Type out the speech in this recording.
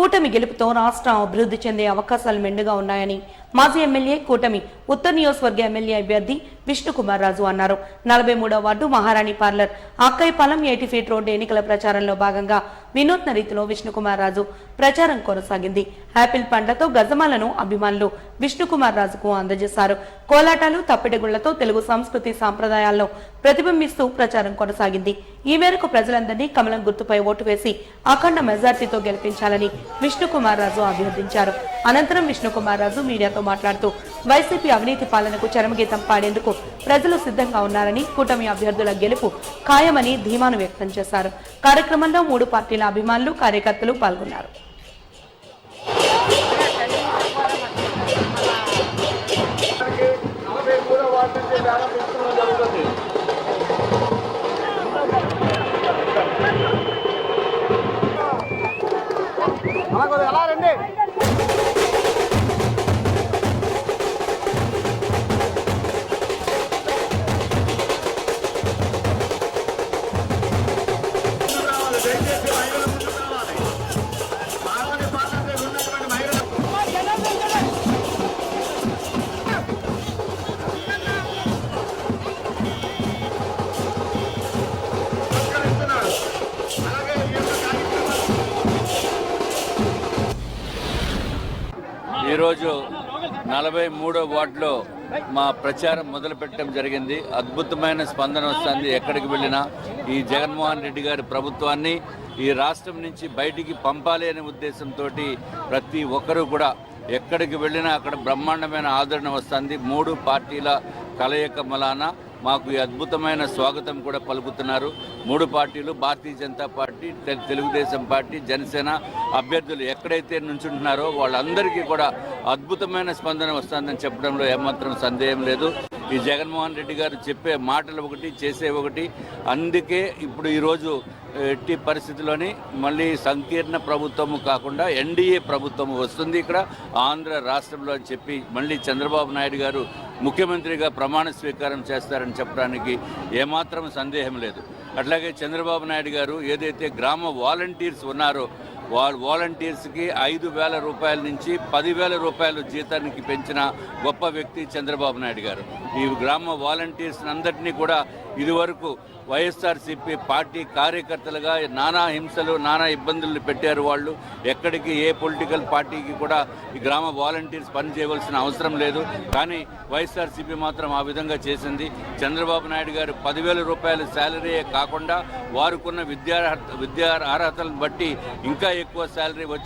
కూటమి గెలుపుతో రాష్ట్రం అభివృద్ధి చెందే అవకాశాలు మెండుగా ఉన్నాయని మాజీ ఎమ్మెల్యే కూటమి ఉత్తర నియోజకవర్గ ఎమ్మెల్యే అభ్యర్థి విష్ణుకుమార్ రాజు అన్నారు. నలభై మూడవ ward Maharani parlour Akkayyapalem eighty feet road ఎన్నికల ప్రచారంలో భాగంగా వినూత్న రీతిలో విష్ణుకుమార్ రాజు ప్రచారం కొనసాగింది. యాపిల్ పండ్లతో గజమాలను అభిమానులు విష్ణుకుమార్ రాజుకు అందజేశారు. కోలాటాలు తప్పెటగుళ్ళతో తెలుగు సంస్కృతి సాంప్రదాయాలను ప్రతిబింబిస్తూ ప్రచారం కొనసాగింది. ఈ మేరకు ప్రజలందరినీ కమలం గుర్తుపై ఓటు వేసి అఖండ మెజార్టీతో గెలిపించాలని విష్ణుకుమార్ రాజు అభ్యర్థించారు. అనంతరం విష్ణుకుమార్ రాజు మీడియాతో మాట్లాడుతూ వైసీపీ అవినీతి పాలనకు చరమగీతం పాడేందుకు ప్రజలు సిద్ధంగా ఉన్నారని కూటమి అభ్యర్థుల గెలుపు ఖాయమని ధీమాను వ్యక్తం చేశారు. కార్యక్రమంలో మూడు పార్టీల అభిమానులు కార్యకర్తలు పాల్గొన్నారు. ఈరోజు నలభై మూడో వార్డులో మా ప్రచారం మొదలుపెట్టడం జరిగింది. అద్భుతమైన స్పందన వస్తుంది ఎక్కడికి వెళ్ళినా. ఈ జగన్మోహన్ రెడ్డి గారి ప్రభుత్వాన్ని ఈ రాష్ట్రం నుంచి బయటికి పంపాలి అనే ఉద్దేశంతో ప్రతి ఒక్కరూ కూడా ఎక్కడికి వెళ్ళినా అక్కడ బ్రహ్మాండమైన ఆదరణ వస్తుంది. మూడు పార్టీల కలయిక మలానా మాకు ఈ అద్భుతమైన స్వాగతం కూడా పలుకుతున్నారు. మూడు పార్టీలు భారతీయ జనతా పార్టీ తె- తెలుగుదేశం పార్టీ జనసేన అభ్యర్థులు ఎక్కడైతే నుంచుంటున్నారో వాళ్ళందరికీ కూడా అద్భుతమైన స్పందన వస్తుందని చెప్పడంలో ఏమాత్రం సందేహం లేదు. ఈ జగన్మోహన్ రెడ్డి గారు చెప్పే మాటలు ఒకటి చేసే ఒకటి. అందుకే ఇప్పుడు ఈరోజు ఎట్టి పరిస్థితిలోని మళ్ళీ సంకీర్ణ ప్రభుత్వము కాకుండా ఎన్డీఏ ప్రభుత్వం వస్తుంది ఇక్కడ. ఆంధ్ర రాష్ట్రంలో అని చెప్పి మళ్ళీ చంద్రబాబు నాయుడు గారు ముఖ్యమంత్రిగా ప్రమాణ స్వీకారం చేస్తారని చెప్పడానికి ఏమాత్రం సందేహం లేదు. అట్లాగే చంద్రబాబు నాయుడు గారు ఏదైతే గ్రామ వాలంటీర్స్ ఉన్నారో వాళ్ళు వాలంటీర్స్కి ఐదు వేల రూపాయల నుంచి పదివేల రూపాయలు జీతానికి పెంచిన గొప్ప వ్యక్తి చంద్రబాబు నాయుడు గారు. ఈ గ్రామ వాలంటీర్స్ అందరినీ కూడా ఇదివరకు వైఎస్ఆర్సీపీ పార్టీ కార్యకర్తలుగా నానా హింసలు నానా ఇబ్బందులు పెట్టారు వాళ్ళు. ఎక్కడికి ఏ పొలిటికల్ పార్టీకి కూడా ఈ గ్రామ వాలంటీర్స్ పనిచేయవలసిన అవసరం లేదు. కానీ వైఎస్ఆర్సీపీ మాత్రం ఆ విధంగా చేసింది. చంద్రబాబు నాయుడు గారు పదివేల రూపాయల శాలరీయే కాకుండా వారుకున్న విద్యా విద్యా అర్హతలను బట్టి ఇంకా ఎక్కువ శాలరీ వచ్చి